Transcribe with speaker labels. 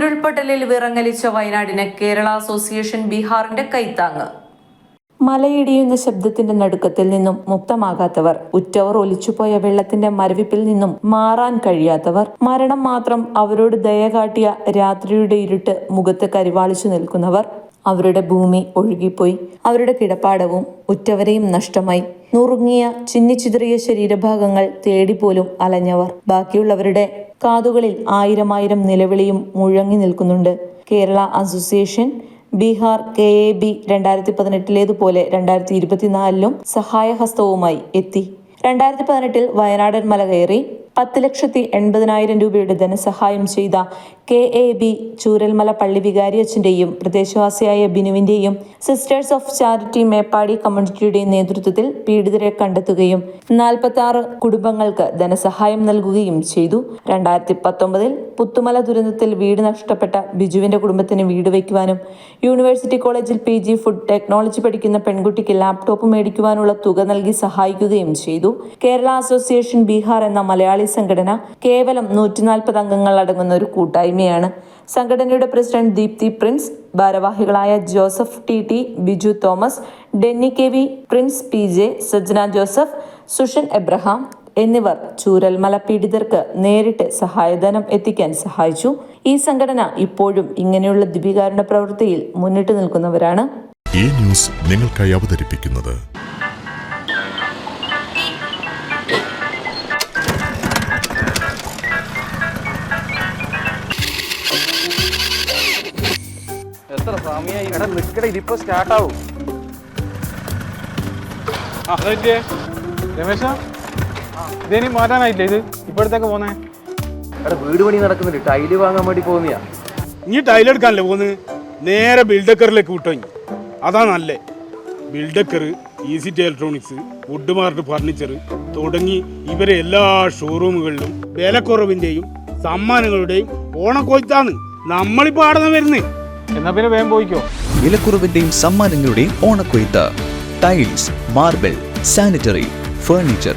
Speaker 1: ഉരുൾപൊട്ടലിൽ വിറങ്ങലിച്ച വയനാടിന് കേരള അസോസിയേഷൻ ബീഹാറിന്റെ കൈത്താങ്ങ്.
Speaker 2: മലയിടിയുന്ന ശബ്ദത്തിന്റെ നടുക്കത്തിൽ നിന്നും മുക്തമാകാത്തവർ ഉറ്റവർ ഒലിച്ചുപോയ വെള്ളത്തിന്റെ മരവിപ്പിൽ നിന്നും മാറാൻ കഴിയാത്തവർ മരണം മാത്രം അവരോട് ദയ കാട്ടിയ രാത്രിയുടെ ഇരുട്ട് മുഖത്ത് കരിവാളിച്ചു നിൽക്കുന്നവർ അവരുടെ ഭൂമി ഒഴുകിപ്പോയി. അവരുടെ കിടപ്പാടവും ഉറ്റവരെയും നഷ്ടമായി. നുറുങ്ങിയ ചിന്നിച്ചിതറിയ ശരീരഭാഗങ്ങൾ തേടിപ്പോലും അലഞ്ഞവർ. ബാക്കിയുള്ളവരുടെ കാതുകളിൽ ആയിരമായിരം നിലവിളിയും മുഴങ്ങി നിൽക്കുന്നുണ്ട്. Kerala association Bihar K A B രണ്ടായിരത്തി പതിനെട്ടിലേതുപോലെ രണ്ടായിരത്തി ഇരുപത്തിനാലിലും സഹായഹസ്തവുമായി എത്തി. രണ്ടായിരത്തി പതിനെട്ടിൽ വയനാടൻ മല കയറി പത്ത് ലക്ഷത്തി എൺപതിനായിരം രൂപയുടെ ധനസഹായം ചെയ്ത കെ എ ബി ചൂരൽമല പള്ളി വികാരി അച്ഛന്റെയും പ്രദേശവാസിയായ ബിനുവിന്റെയും സിസ്റ്റേഴ്സ് ഓഫ് ചാരിറ്റി മേപ്പാടി കമ്മ്യൂണിറ്റിയുടെയും നേതൃത്വത്തിൽ പീഡിതരെ കണ്ടെത്തുകയും നാൽപ്പത്തി കുടുംബങ്ങൾക്ക് ധനസഹായം നൽകുകയും ചെയ്തു. രണ്ടായിരത്തി പത്തൊമ്പതിൽ പുത്തുമല ദുരന്തത്തിൽ വീട് നഷ്ടപ്പെട്ട ബിജുവിന്റെ കുടുംബത്തിന് വീട് വയ്ക്കുവാനും യൂണിവേഴ്സിറ്റി കോളേജിൽ പി ജി ഫുഡ് ടെക്നോളജി പഠിക്കുന്ന പെൺകുട്ടിക്ക് ലാപ്ടോപ്പ് മേടിക്കുവാനുള്ള തുക നൽകി സഹായിക്കുകയും ചെയ്തു. കേരള അസോസിയേഷൻ ബീഹാർ എന്ന മലയാളി സംഘടന കേവലം നൂറ്റിനാൽപ്പത് അംഗങ്ങൾ അടങ്ങുന്ന ഒരു കൂട്ടായ്മയാണ്. സംഘടനയുടെ പ്രസിഡന്റ് ദീപ്തി പ്രിൻസ് ഭാരവാഹികളായ Joseph T T Biju Thomas Denny K V Prince P J Sajna Joseph Sushan Abraham എന്നിവർ ചൂരൽമല പീഡിതർക്ക് നേരിട്ട് സഹായധനം എത്തിക്കാൻ സഹായിച്ചു. ഈ സംഘടന ഇപ്പോഴും ഇങ്ങനെയുള്ള ദിപികാരുണ പ്രവൃത്തിയിൽ മുന്നിട്ട് നിൽക്കുന്നവരാണ്.
Speaker 3: ഈ ന്യൂസ് നിങ്ങൾക്കായി അവതരിപ്പിക്കുന്നത്.
Speaker 4: എത്ര സമയമായി എടാ നിക്കട ഇതിപ്പോ സ്റ്റാർട്ടാവും ആ അതെ രമേശ? ഇതേനി മാറ്റാനായില്ലേ ഇത്? ഇപ്പോഴത്തേക്ക് പോന്നേ?
Speaker 5: അവിടെ വീട് പണി നടക്കുന്നുണ്ട്. ടൈൽ വാങ്ങാൻ വേണ്ടി പോകുന്നയാ.
Speaker 6: ഇനി ടൈലെടുക്കാനല്ലേ പോന്ന് നേരെ ബിൽഡക്കറിലേക്ക് വിട്ടോ ഇനി. അതാ നല്ലേ. ബിൽഡക്കർ ഈസിറ്റി ഇലക്ട്രോണിക്സ് വുഡ് മാർട്ട് ഫർണിച്ചർ തുടങ്ങി ഇവരെ എല്ലാ ഷോറൂമുകളിലും വിലക്കുറവിന്റെയും സമ്മാനങ്ങളുടെയും ഓണക്കൊയ്ത്താണ് നമ്മളിപ്പോ ആടുന്ന വരുന്നേ?
Speaker 4: എന്നാ പിന്നെ വേഗം പോയിക്കോ.
Speaker 7: വിലക്കുറവിന്റെയും സമ്മാനങ്ങളുടെയും ഓണക്കൊയ്ത്ത്. Tiles marble sanitary furniture